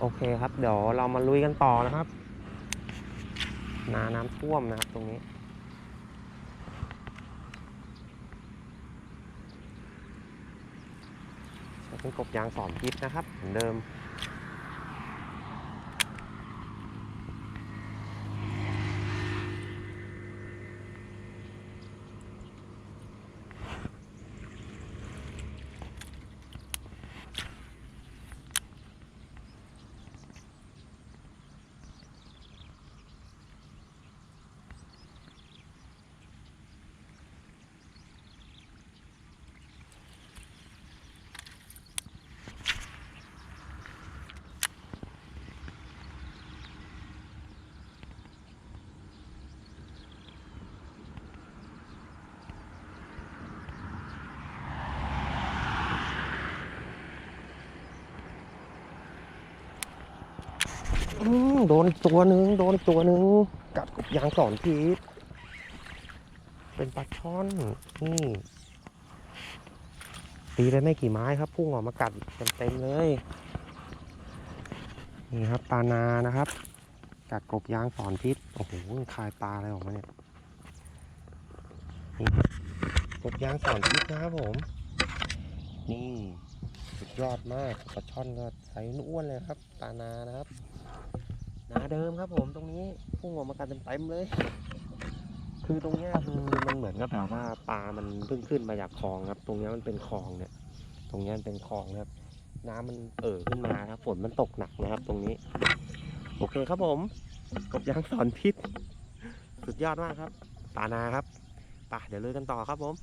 โอเคครับ เดี๋ยวเรามาลุยกันต่อนะครับ นาน้ำท่วมนะครับตรงนี้เป็นกบยางสอนพิษนะครับ เหมือนเดิม โดนตัวหนึ่งโดนตัวหนึ่งกัดกบยางสอนพิษเป็นปลาช่อนนี่ตีไปไม่กี่ไม้ครับพุ่งออกมากัดเต็มๆเลยนี่ครับปลานานะครับ กัดกบยางสอนพิษโอ้โหคายปลาอะไรออกมาเนี่ยนี่กบยางสอนพิษนะครับผม นี่สุดยอดมากปลาช่อนก็ไซส์อ้วนเลยครับปลานานะครับ นาเดิมครับผมตรงนี้พุ่งออกมากันเต็มๆเลย คือตรงเนี้ยคือมันเหมือนกับแบบว่าปลามันเพิ่งขึ้นมาจากคลองครับ ตรงเนี้ยมันเป็นคลองเนี่ย ตรงเนี้ยมันเป็นคลองนะครับ น้ำมันเอ่อขึ้นมาครับฝนมันตกหนักนะครับ ตรงนี้ โอเคครับผมกบยางสอนพิษ สุดยอดมากครับปลานาครับไปเดี๋ยวลุยกันต่อครับผม